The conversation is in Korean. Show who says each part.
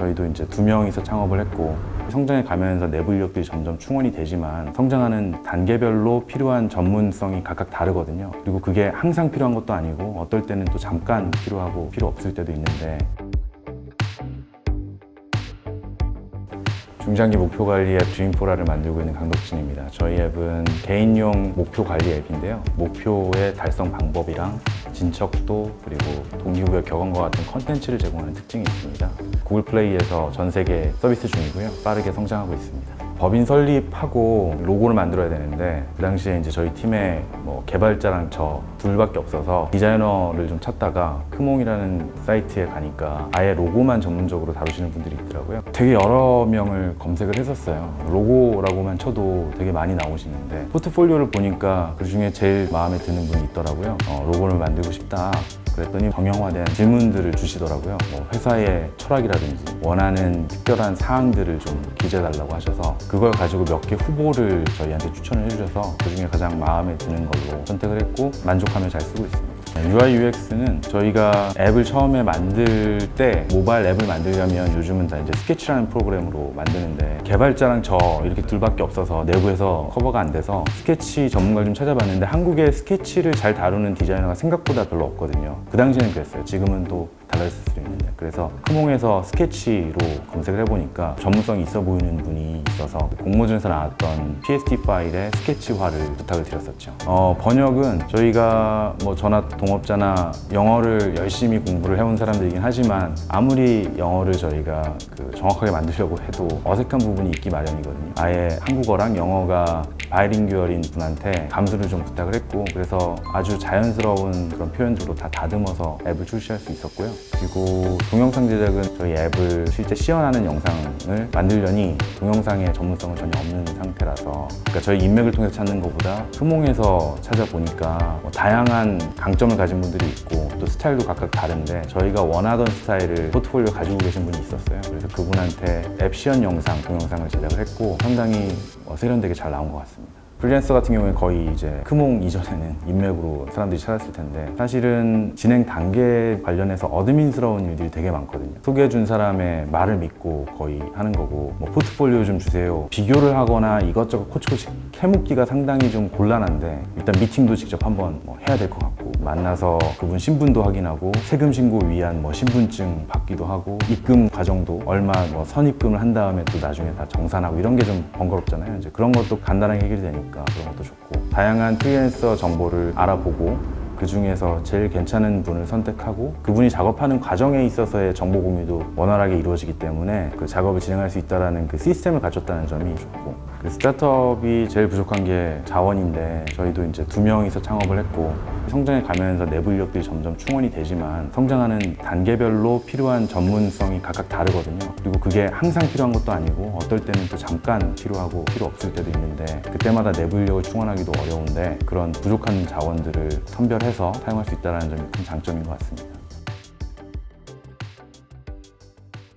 Speaker 1: 저희도 이제 두 명이서 창업을 했고 성장해 가면서 내부 인력들이 점점 충원이 되지만 성장하는 단계별로 필요한 전문성이 각각 다르거든요. 그리고 그게 항상 필요한 것도 아니고 어떨 때는 또 잠깐 필요하고 필요 없을 때도 있는데 중장기 목표 관리 앱 드림포라를 만들고 있는 강덕진입니다. 저희 앱은 개인용 목표 관리 앱인데요. 목표의 달성 방법이랑 진척도 그리고 동기부여 격언과 같은 컨텐츠를 제공하는 특징이 있습니다. 구글 플레이에서 전 세계 서비스 중이고요. 빠르게 성장하고 있습니다. 법인 설립하고 로고를 만들어야 되는데 그 당시에 이제 저희 팀에 뭐 개발자랑 저 둘밖에 없어서 디자이너를 좀 찾다가 크몽이라는 사이트에 가니까 아예 로고만 전문적으로 다루시는 분들이 있더라고요. 되게 여러 명을 검색을 했었어요. 로고라고만 쳐도 되게 많이 나오시는데 포트폴리오를 보니까 그 중에 제일 마음에 드는 분이 있더라고요. 어, 로고를 만들고 싶다. 그랬더니 정형화된 질문들을 주시더라고요. 뭐 회사의 철학이라든지 원하는 특별한 사항들을 좀 기재해달라고 하셔서 그걸 가지고 몇 개 후보를 저희한테 추천을 해주셔서 그 중에 가장 마음에 드는 걸로 선택을 했고 만족하며 잘 쓰고 있습니다. UI UX는 저희가 앱을 처음에 만들 때 모바일 앱을 만들려면 요즘은 다 이제 스케치라는 프로그램으로 만드는데 개발자랑 저 이렇게 둘밖에 없어서 내부에서 커버가 안 돼서 스케치 전문가를 좀 찾아봤는데 한국에 스케치를 잘 다루는 디자이너가 생각보다 별로 없거든요. 그 당시에는 그랬어요. 지금은 또 달라질 수도 있는데 그래서 크몽에서 스케치로 검색을 해보니까 전문성이 있어 보이는 분이 있어서 공모전에서 나왔던 PSD 파일의 스케치화를 부탁을 드렸었죠. 어, 번역은 저희가 뭐 저나 동업자나 영어를 열심히 공부를 해온 사람들이긴 하지만 아무리 영어를 저희가 그 정확하게 만들려고 해도 어색한 부분이 있기 마련이거든요. 아예 한국어랑 영어가 바이링규얼인 분한테 감수를 좀 부탁을 했고 그래서 아주 자연스러운 그런 표현들로 다 다듬어서 앱을 출시할 수 있었고요. 그리고 동영상 제작은 저희 앱을 실제 시연하는 영상을 만들려니 동영상 의 전문성은 전혀 없는 상태라서 그러니까 저희 인맥을 통해서 찾는 것보다 흐몽에서 찾아보니까 뭐 다양한 강점을 가진 분들이 있고 또 스타일도 각각 다른데 저희가 원하던 스타일을 포트폴리오 가지고 계신 분이 있었어요. 그래서 그분한테 앱 시연 영상, 동영상을 제작을 했고 상당히 어, 세련되게 잘 나온 것 같습니다. 프리랜서 같은 경우에 거의 이제 크몽 이전에는 인맥으로 사람들이 찾았을 텐데 사실은 진행 단계 관련해서 어드민스러운 일들이 되게 많거든요. 소개해준 사람의 말을 믿고 거의 하는 거고 뭐 포트폴리오 좀 주세요. 비교를 하거나 이것저것 코치코치 캐묻기가 상당히 좀 곤란한데 일단 미팅도 직접 한번 뭐 해야 될 것 같고 만나서 그분 신분도 확인하고 세금 신고 위한 뭐 신분증 받기도 하고 입금 과정도 얼마 뭐 선입금을 한 다음에 또 나중에 다 정산하고 이런 게 좀 번거롭잖아요. 이제 그런 것도 간단하게 해결이 되니까 그런 것도 좋고 다양한 프리랜서 정보를 알아보고 그 중에서 제일 괜찮은 분을 선택하고 그분이 작업하는 과정에 있어서의 정보 공유도 원활하게 이루어지기 때문에 그 작업을 진행할 수 있다는 그 시스템을 갖췄다는 점이 좋고 그 스타트업이 제일 부족한 게 자원인데 저희도 이제 두 명이서 창업을 했고 성장해 가면서 내부 인력들이 점점 충원이 되지만 성장하는 단계별로 필요한 전문성이 각각 다르거든요. 그리고 그게 항상 필요한 것도 아니고 어떨 때는 또 잠깐 필요하고 필요 없을 때도 있는데 그때마다 내부 인력을 충원하기도 어려운데 그런 부족한 자원들을 선별해서 사용할 수 있다는 점이 큰 장점인 것 같습니다.